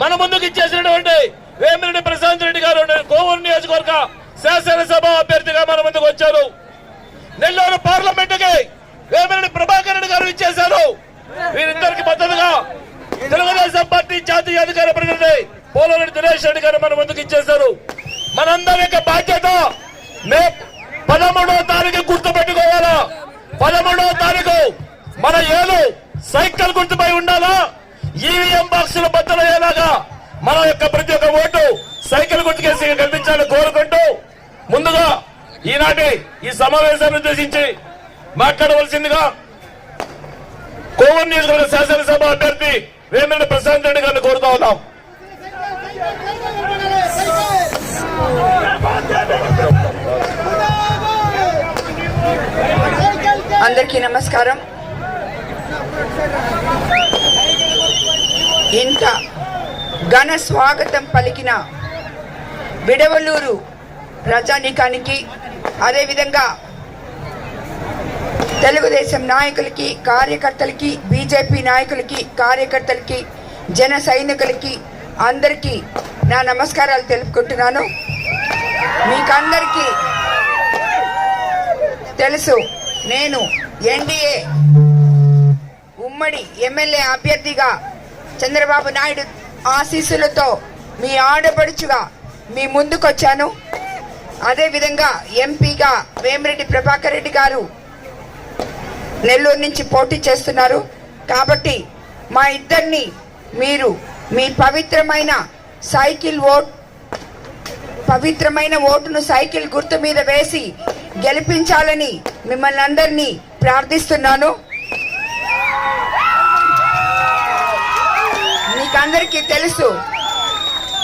మన ముందుకు ఇచ్చేసినటువంటి వేమిరెడ్డి ప్రశాంత్ రెడ్డి గారు కోవూరు నియోజకవర్గ శాసనసభ అభ్యర్థిగా మన ముందుకు వచ్చారు. నెల్లూరు పార్లమెంటుకి వేమిరెడ్డి ప్రభాకర్ రెడ్డి గారు ఇచ్చేశారు. వీరిద్దరికి మద్దతుగా తెలుగుదేశం పార్టీ జాతీయ అధికార ప్రతినిధి పోలవరెడ్డి దినేష్ రెడ్డి గారు మన ముందుకు ఇచ్చేశారు. మనందరి యొక్క బాధ్యత మే పదమూడవ తారీఖు గుర్తు పెట్టుకోవాలా పదమూడవ తారీఖు మన ఏలు సైకిల్ గుర్తుపై ఉండాలా? ఈవీఎం బాక్సులు బద్దలయ్యేలాగా మన యొక్క ప్రతి ఒక్క ఓటు సైకిల్ గుర్తుకేసి కల్పించాలని కోరుకుంటూ ముందుగా ఈనాటి ఈ సమావేశాన్ని ఉద్దేశించి మాట్లాడవలసిందిగా కోవూరు నియోజకవర్గ శాసనసభ అభ్యర్థి వేమిరెడ్డి ప్రశాంత్ రెడ్డి గారిని కోరుతా ఉన్నాం. అందరికీ నమస్కారం. ఇంత ఘన స్వాగతం పలికిన విడవలూరు ప్రజానీకానికి అదేవిధంగా తెలుగుదేశం నాయకులకి కార్యకర్తలకి బీజేపీ నాయకులకి కార్యకర్తలకి జన సైనికులకి అందరికీ నా నమస్కారాలు తెలుపుకుంటున్నాను. మీకందరికీ తెలుసు నేను ఎన్డీఏ ఉమ్మడి ఎమ్మెల్యే అభ్యర్థిగా చంద్రబాబు నాయుడు ఆశీస్సులతో మీ ఆడపడుచుగా మీ ముందుకొచ్చాను. అదేవిధంగా ఎంపీగా వేమిరెడ్డి ప్రభాకర్ రెడ్డి గారు నెల్లూరు నుంచి పోటీ చేస్తున్నారు. కాబట్టి మా ఇద్దరిని మీరు మీ పవిత్రమైన సైకిల్ ఓట్ పవిత్రమైన ఓటును సైకిల్ గుర్తు మీద వేసి గెలిపించాలని మిమ్మల్ని అందరినీ ప్రార్థిస్తున్నాను. మీకందరికీ తెలుసు.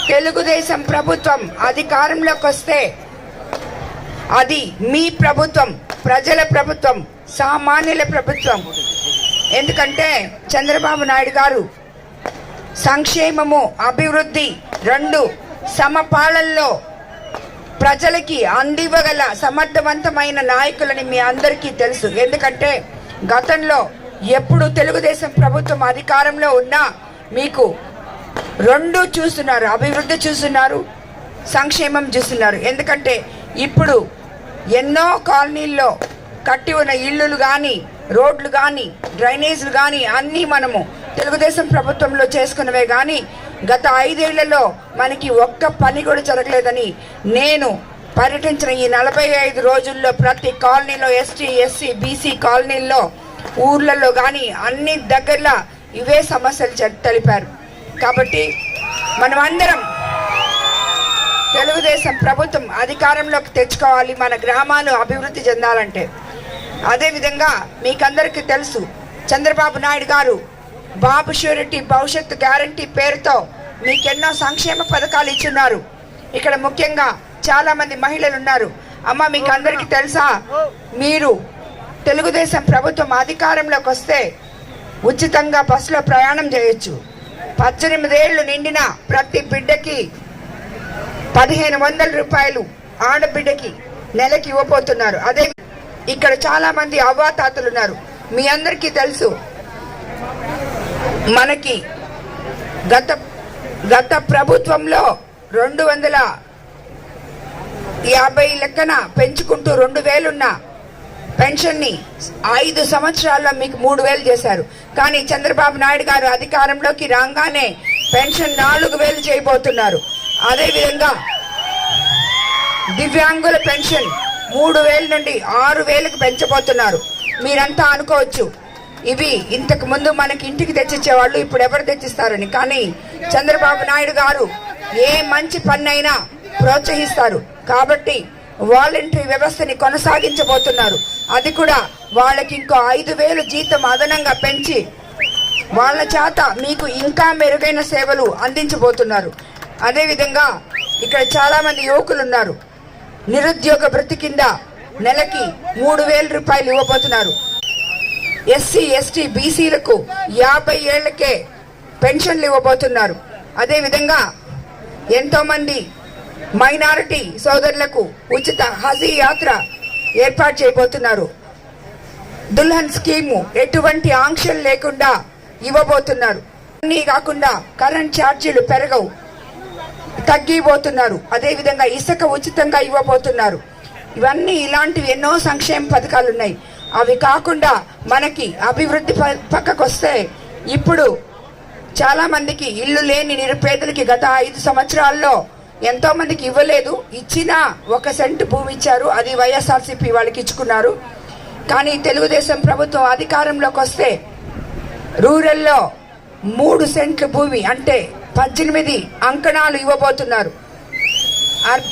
తెలుగుదేశం ప్రభుత్వం అధికారంలోకి వస్తే అది మీ ప్రభుత్వం ప్రజల ప్రభుత్వం సామాన్యుల ప్రభుత్వం. ఎందుకంటే చంద్రబాబు నాయుడు గారు సంక్షేమము అభివృద్ధి రెండు సమపాలనలో ప్రజలకి అందివ్వగల సమర్థవంతమైన నాయకులని మీ అందరికీ తెలుసు. ఎందుకంటే గతంలో ఎప్పుడు తెలుగుదేశం ప్రభుత్వం అధికారంలో ఉన్నా మీకు రెండు చూస్తున్నారు అభివృద్ధి చూస్తున్నారు సంక్షేమం చూస్తున్నారు. ఎందుకంటే ఇప్పుడు ఎన్నో కాలనీల్లో కట్టి ఉన్న ఇళ్ళు కానీ రోడ్లు కానీ డ్రైనేజీలు కానీ అన్నీ మనము తెలుగుదేశం ప్రభుత్వంలో చేసుకున్నవే కానీ గత ఐదేళ్ళలో మనకి ఒక్క పని కూడా జరగలేదని నేను పర్యటించిన ఈ నలభై ఐదు రోజుల్లో ప్రతి కాలనీలో ఎస్టీ ఎస్సీ బీసీ కాలనీల్లో ఊర్లలో కానీ అన్ని దగ్గరలో ఇవే సమస్యలు తెలిపారు. కాబట్టి మనమందరం తెలుగుదేశం ప్రభుత్వం అధికారంలోకి తెచ్చుకోవాలి మన గ్రామాలు అభివృద్ధి చెందాలంటే. అదేవిధంగా మీకందరికీ తెలుసు చంద్రబాబు నాయుడు గారు బాబు షూరిటీ భవిష్యత్తు గ్యారంటీ పేరుతో మీకెన్నో సంక్షేమ పథకాలు ఇచ్చున్నారు. ఇక్కడ ముఖ్యంగా చాలా మంది మహిళలు ఉన్నారు. అమ్మ మీకు అందరికీ తెలుసా? మీరు తెలుగుదేశం ప్రభుత్వం అధికారంలోకి వస్తే ఉచితంగా బస్సులో ప్రయాణం చేయొచ్చు. పద్దెనిమిదేళ్ళు నిండిన ప్రతి బిడ్డకి పదిహేను వందల రూపాయలు ఆడబిడ్డకి నెలకి ఇవ్వబోతున్నారు. అదే ఇక్కడ చాలా మంది అవ్వాతాతలు ఉన్నారు. మీ అందరికీ తెలుసు మనకి గత గత ప్రభుత్వంలో రెండు వందల యాభై లెక్కన పెంచుకుంటూ రెండు వేలున్న పెన్షన్ని ఐదు సంవత్సరాల్లో మీకు మూడు వేలు చేశారు. కానీ చంద్రబాబు నాయుడు గారు అధికారంలోకి రాగానే పెన్షన్ నాలుగు వేలు చేయబోతున్నారు. అదేవిధంగా దివ్యాంగుల పెన్షన్ మూడు వేల నుండి ఆరు వేలకు పెంచబోతున్నారు. మీరంతా అనుకోవచ్చు ఇవి ఇంతకు ముందు మనకి ఇంటికి తెచ్చిచ్చేవాళ్ళు ఇప్పుడు ఎవరు తెచ్చిస్తారని. కానీ చంద్రబాబు నాయుడు గారు ఏ మంచి పన్నైనా ప్రోత్సహిస్తారు. కాబట్టి వాలంటరీ వ్యవస్థని కొనసాగించబోతున్నారు. అది కూడా వాళ్ళకి ఇంకో ఐదు వేలు జీతం అదనంగా పెంచి వాళ్ళ చేత మీకు ఇంకా మెరుగైన సేవలు అందించబోతున్నారు. అదేవిధంగా ఇక్కడ చాలామంది యువకులు ఉన్నారు నిరుద్యోగ భృతి కింద నెలకి మూడు వేల రూపాయలు ఇవ్వబోతున్నారు. ఎస్సీ ఎస్టీ బీసీలకు యాభై ఏళ్ళకే పెన్షన్లు ఇవ్వబోతున్నారు. అదేవిధంగా ఎంతోమంది మైనారిటీ సోదరులకు ఉచిత హజీ యాత్ర ఏర్పాటు చేయబోతున్నారు. దుల్హన్ స్కీము ఎటువంటి ఆంక్షలు లేకుండా ఇవ్వబోతున్నారు. అన్నీ కాకుండా కరెంట్ ఛార్జీలు పెరగవు తగ్గిపోతున్నారు అదేవిధంగా ఇసుక ఉచితంగా ఇవ్వబోతున్నారు. ఇవన్నీ ఇలాంటివి ఎన్నో సంక్షేమ పథకాలు ఉన్నాయి. అవి కాకుండా మనకి అభివృద్ధి ప- పక్కకు వస్తే ఇప్పుడు చాలామందికి ఇల్లు లేని నిరుపేదలకి గత ఐదు సంవత్సరాల్లో ఎంతో మందికి ఇవ్వలేదు. ఇచ్చిన ఒక సెంట్ భూమి ఇచ్చారు. అది వైఎస్ఆర్సీపీ వాళ్ళకి ఇచ్చుకున్నారు. కానీ తెలుగుదేశం ప్రభుత్వం అధికారంలోకి వస్తే రూరల్లో మూడు సెంట్లు భూమి అంటే పద్దెనిమిది అంకణాలు ఇవ్వబోతున్నారు. అర్-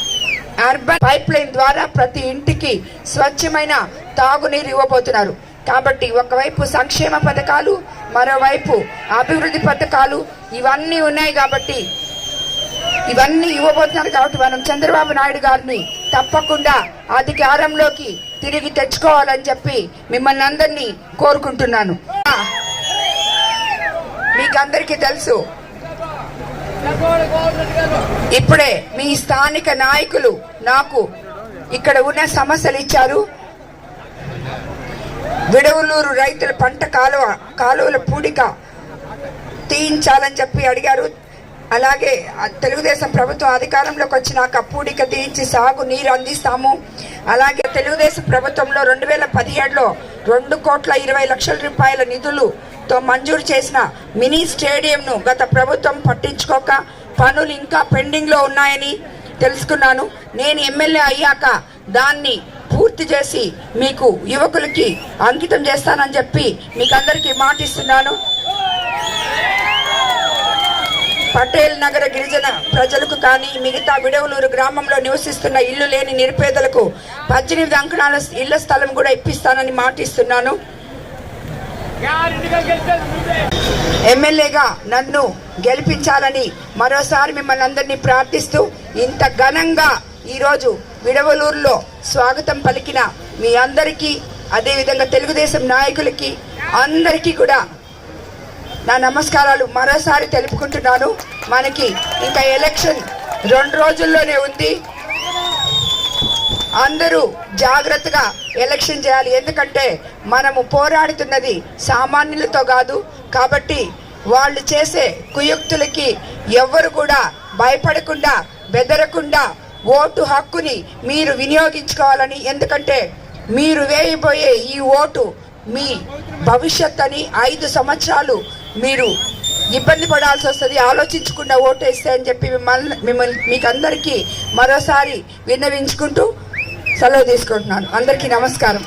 అర్బన్ పైప్ లైన్ ద్వారా ప్రతి ఇంటికి స్వచ్ఛమైన తాగునీరు ఇవ్వబోతున్నారు. కాబట్టి ఒకవైపు సంక్షేమ పథకాలు మరోవైపు అభివృద్ధి పథకాలు ఇవన్నీ ఉన్నాయి కాబట్టి ఇవన్నీ ఇవ్వబోతున్నారు కాబట్టి మనం చంద్రబాబు నాయుడు గారిని తప్పకుండా అధికారంలోకి తిరిగి తెచ్చుకోవాలని చెప్పి మిమ్మల్ని అందరినీ కోరుకుంటున్నాను. మీకందరికీ తెలుసు ఇప్పుడే మీ స్థానిక నాయకులు నాకు ఇక్కడ ఉన్న సమస్యలు ఇచ్చారు. విడవలూరు రైతుల పంట కాలువ కాలువల పూడిక తీయించాలని చెప్పి అడిగారు. అలాగే తెలుగుదేశం ప్రభుత్వం అధికారంలోకి వచ్చినాక పూడిక తీయించి సాగు నీరు అందిస్తాము. అలాగే తెలుగుదేశం ప్రభుత్వంలో రెండు వేల పదిహేడులో రెండు కోట్ల ఇరవై లక్షల రూపాయల నిధులుతో మంజూరు చేసిన మినీ స్టేడియంను గత ప్రభుత్వం పట్టించుకోక పనులు ఇంకా పెండింగ్లో ఉన్నాయని తెలుసుకున్నాను. నేను ఎమ్మెల్యే అయ్యాక దాన్ని పూర్తి చేసి మీకు యువకులకి అంకితం చేస్తానని చెప్పి మీకు అందరికీ మాటిస్తున్నాను. పటేల్ నగర గిరిజన ప్రజలకు కానీ మిగతా విడవలూరు గ్రామంలో నివసిస్తున్న ఇల్లు లేని నిరుపేదలకు పద్దెనిమిది అంకణాల ఇళ్ళ స్థలం కూడా ఇప్పిస్తానని మాటిస్తున్నాను. ఎమ్మెల్యేగా నన్ను గెలిపించాలని మరోసారి మిమ్మల్ని అందరినీ ప్రార్థిస్తూ ఇంత ఘనంగా ఈరోజు విడవలూరులో స్వాగతం పలికిన మీ అందరికీ అదేవిధంగా తెలుగుదేశం నాయకులకి అందరికీ కూడా నా నమస్కారాలు మరోసారి తెలుపుకుంటున్నాను. మనకి ఇంకా ఎలక్షన్ రెండు రోజుల్లోనే ఉంది. అందరూ జాగ్రత్తగా ఎలక్షన్ చేయాలి. ఎందుకంటే మనము పోరాడుతున్నది సామాన్యులతో కాదు. కాబట్టి వాళ్ళు చేసే కుయుక్తులకి ఎవ్వరు కూడా భయపడకుండా బెదరకుండా ఓటు హక్కుని మీరు వినియోగించుకోవాలని ఎందుకంటే మీరు వేయబోయే ఈ ఓటు మీ భవిష్యత్ అని ఐదు సంవత్సరాలు మీరు ఇబ్బంది పడాల్సి వస్తుంది ఆలోచించకుండా ఓటు వేస్తే అని చెప్పి మిమ్మల్ని మిమ్మల్ని మీకు అందరికీ మరోసారి విన్నవించుకుంటూ సెలవు తీసుకుంటున్నాను. అందరికీ నమస్కారం.